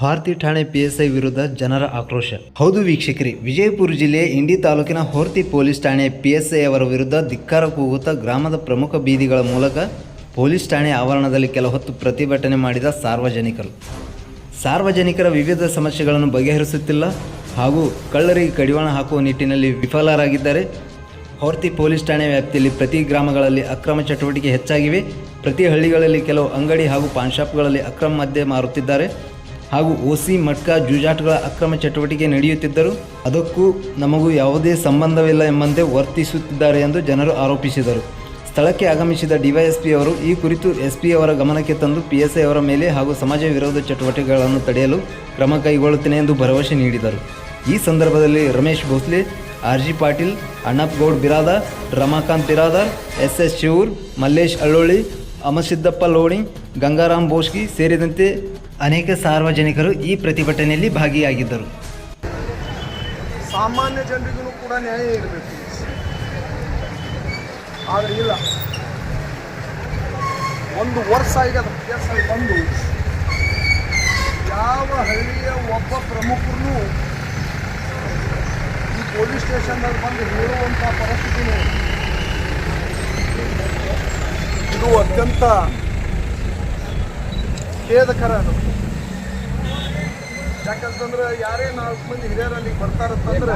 ಹಾರ್ತಿ ಠಾಣೆ ಪಿಎಸ್ಐ ವಿರುದ್ಧ ಜನರ ಆಕ್ರೋಶ. ಹೌದು ವೀಕ್ಷಕರಿ, ವಿಜಯಪುರ ಜಿಲ್ಲೆಯ ಇಂಡಿ ತಾಲೂಕಿನ ಹೊರ್ತಿ ಪೊಲೀಸ್ ಠಾಣೆ ಪಿಎಸ್ಐ ಅವರ ವಿರುದ್ಧ ಧಿಕ್ಕಾರ ಕೂಗುತ್ತಾ ಗ್ರಾಮದ ಪ್ರಮುಖ ಬೀದಿಗಳ ಮೂಲಕ ಪೊಲೀಸ್ ಠಾಣೆ ಆವರಣದಲ್ಲಿ ಕೆಲ ಹೊತ್ತು ಪ್ರತಿಭಟನೆ ಮಾಡಿದ ಸಾರ್ವಜನಿಕರು. ಸಾರ್ವಜನಿಕರ ವಿವಿಧ ಸಮಸ್ಯೆಗಳನ್ನು ಬಗೆಹರಿಸುತ್ತಿಲ್ಲ ಹಾಗೂ ಕಳ್ಳರಿಗೆ ಕಡಿವಾಣ ಹಾಕುವ ನಿಟ್ಟಿನಲ್ಲಿ ವಿಫಲರಾಗಿದ್ದಾರೆ. ಹೊರ್ತಿ ಪೊಲೀಸ್ ಠಾಣೆ ವ್ಯಾಪ್ತಿಯಲ್ಲಿ ಪ್ರತಿ ಗ್ರಾಮಗಳಲ್ಲಿ ಅಕ್ರಮ ಚಟುವಟಿಕೆ ಹೆಚ್ಚಾಗಿವೆ. ಪ್ರತಿ ಹಳ್ಳಿಗಳಲ್ಲಿ ಕೆಲವು ಅಂಗಡಿ ಹಾಗೂ ಪಾನ್ ಶಾಪ್ಗಳಲ್ಲಿ ಅಕ್ರಮ ಮದ್ಯ ಮಾರುತ್ತಿದ್ದಾರೆ. ಹಾಗೂ ಓಸಿ, ಮಟ್ಕಾ, ಜೂಜಾಟಗಳ ಅಕ್ರಮ ಚಟುವಟಿಕೆ ನಡೆಯುತ್ತಿದ್ದರು ಅದಕ್ಕೂ ನಮಗೂ ಯಾವುದೇ ಸಂಬಂಧವಿಲ್ಲ ಎಂಬಂತೆ ವರ್ತಿಸುತ್ತಿದ್ದಾರೆ ಎಂದು ಜನರು ಆರೋಪಿಸಿದರು. ಸ್ಥಳಕ್ಕೆ ಆಗಮಿಸಿದ ಡಿವೈಎಸ್ಪಿ ಅವರು ಈ ಕುರಿತು ಎಸ್ಪಿ ಅವರ ಗಮನಕ್ಕೆ ತಂದು ಪಿಎಸ್ಐ ಅವರ ಮೇಲೆ ಹಾಗೂ ಸಮಾಜ ವಿರೋಧ ಚಟುವಟಿಕೆಗಳನ್ನು ತಡೆಯಲು ಕ್ರಮ ಕೈಗೊಳ್ಳುತ್ತೇನೆ ಎಂದು ಭರವಸೆ ನೀಡಿದರು. ಈ ಸಂದರ್ಭದಲ್ಲಿ Ramesh Bhosle, R G Patil, Annappa Goud Biradar, Ramakant Biradar S S Shivur, Mallesh Alloli Amasiddappa Loni, Gangaram Bosgi ಸೇರಿದಂತೆ ಅನೇಕ ಸಾರ್ವಜನಿಕರು ಈ ಪ್ರತಿಭಟನೆಯಲ್ಲಿ ಭಾಗಿಯಾಗಿದ್ದರು. ಸಾಮಾನ್ಯ ಜನರಿಗೂ ಕೂಡ ನ್ಯಾಯ ಇರಬೇಕು. ಆದರೆ ಇಲ್ಲ. ಒಂದು ವರ್ಷ ಆಗ್ಯದ ಆಗಿ ಬಂದು. ಯಾವ ಹಳ್ಳಿಯ ಒಬ್ಬ ಪ್ರಮುಖರು ಈ ಪೊಲೀಸ್ ಸ್ಟೇಷನ್ನಲ್ಲಿ ಬಂದು ಹೇಳುವಂಥ ಪರಿಸ್ಥಿತಿನೂ ಇದು ಅತ್ಯಂತ ಖೇದಕರ ಅದು. ಯಾಕಂತಂದ್ರೆ ಯಾರೇ ನಾಲ್ಕು ಮಂದಿ ಹಿರಿಯರು ಅಲ್ಲಿಗೆ ಬರ್ತಾರಂತಂದ್ರೆ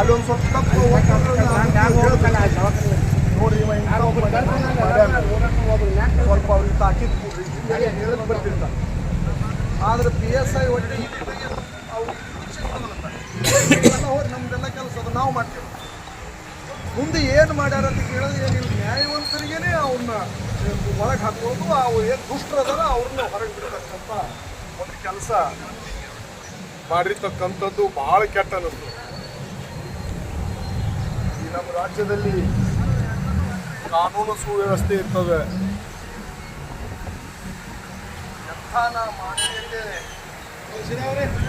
ಅಲ್ಲೊಂದು ಸ್ವಲ್ಪ ತಪ್ಪು ನೋಡಿ ಇವ ಇಂಥ ಒಬ್ಬ ಮಾಡ್ಯಾನ. ಸ್ವಲ್ಪ ಅವ್ರಿಗೆ ತಾಕೀತ್ ಕೊಡ್ರಿ ಹೇಳಕ್ ಬರ್ತಿರ್ತ ಆದ್ರೆ ಪಿ ಎಸ್ ಐ ಒಟ್ಟಿ ಅವ್ರು ನಮ್ದೆಲ್ಲ ಕೆಲಸ ಅದು ನಾವು ಮಾಡ್ತೇವೆ. ಮುಂದೆ ಏನು ಮಾಡ್ಯಾರ ಅಂತ ಕೇಳಿದ್ರೆ ನ್ಯಾಯವಂತರಿಗೇನೆ ಅವ್ರನ್ನ ಒಳಗೆ ಹಾಕೋದು ಅವ್ರು ಏನು ದುಷ್ಟರದಾರ ಅವ್ರನ್ನ ಹೊರಗೆ ಬಿಡ್ತಕ್ಕಂಥ ಒಂದು ಕೆಲಸ ಮಾಡಿರ್ತಕ್ಕಂಥದ್ದು ಬಹಳ ಕೆಟ್ಟ ಅನ್ನಿಸ್ತು. ಈ ನಮ್ಮ ರಾಜ್ಯದಲ್ಲಿ ಕಾನೂನು ಸುವ್ಯವಸ್ಥೆ ಇರ್ತದೆ. ಎಂಥಾನ ಮಾನವೀಯತೆ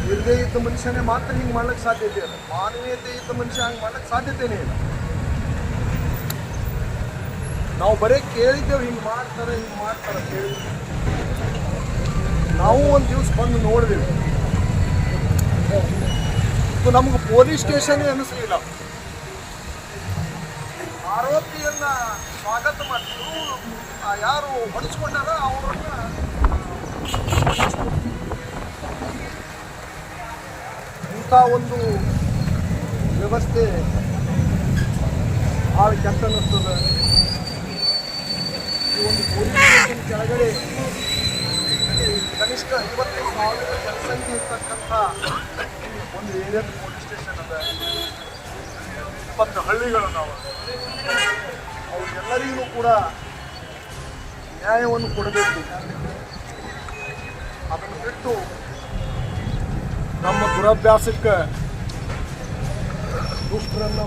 ಇಲ್ಲದೆ ಇದ್ದ ಮನುಷ್ಯನೇ ಮಾತ್ರ ಹಿಂಗೆ ಮಾಡ್ಲಿಕ್ಕೆ ಸಾಧ್ಯತೆ ಇಲ್ಲ. ಮಾನವೀಯತೆ ಇದ್ದ ಮನುಷ್ಯ ಹಂಗೆ ಮಾಡ್ಲಿಕ್ಕೆ ಸಾಧ್ಯತೆನೇ ಇಲ್ಲ. ನಾವು ಬರೀ ಕೇಳಿದ್ದೇವೆ, ಹಿಂಗೆ ಮಾಡ್ತಾರೆ ಹಿಂಗೆ ಮಾಡ್ತಾರೆ ಕೇಳಿ ನಾವು ಒಂದು ದಿವಸ ಬಂದು ನೋಡಿದೆವು. ಇದು ನಮ್ಗೆ ಪೊಲೀಸ್ ಸ್ಟೇಷನ್ ಅನ್ನಿಸ್ಲಿಲ್ಲ ಆರೋಪಿಯನ್ನ ಸ್ವಾಗತ ಮಾಡಿದ್ರು ಯಾರು ಹೊಡಿಸ್ಕೊಂಡಾರ ಅವರನ್ನ ಇಂಥ ಒಂದು ವ್ಯವಸ್ಥೆ ಭಾಳ ಕೆಟ್ಟ ಅನ್ನಿಸ್ತದೆ. ಒಂದು ಸ್ಟೇಷನ್ ಕೆಳಗಡೆ ಕನಿಷ್ಠ ಐವತ್ತು ಸಾವಿರ ಜನಸಂಖ್ಯೆ ಇರ್ತಕ್ಕಂಥ ಒಂದು ಏರಿಯಾದ ಪೊಲೀಸ್ ಸ್ಟೇಷನ್ ಅದ. ಇಪ್ಪತ್ತು ಹಳ್ಳಿಗಳು ನಾವು ಅವ್ರಿಗೆಲ್ಲರಿಗೂ ಕೂಡ ನ್ಯಾಯವನ್ನು ಕೊಡಬೇಕು. ಅದನ್ನು ಬಿಟ್ಟು ನಮ್ಮ ದುರಭ್ಯಾಸಕ್ಕೆ ದುಷ್ಟರನ್ನ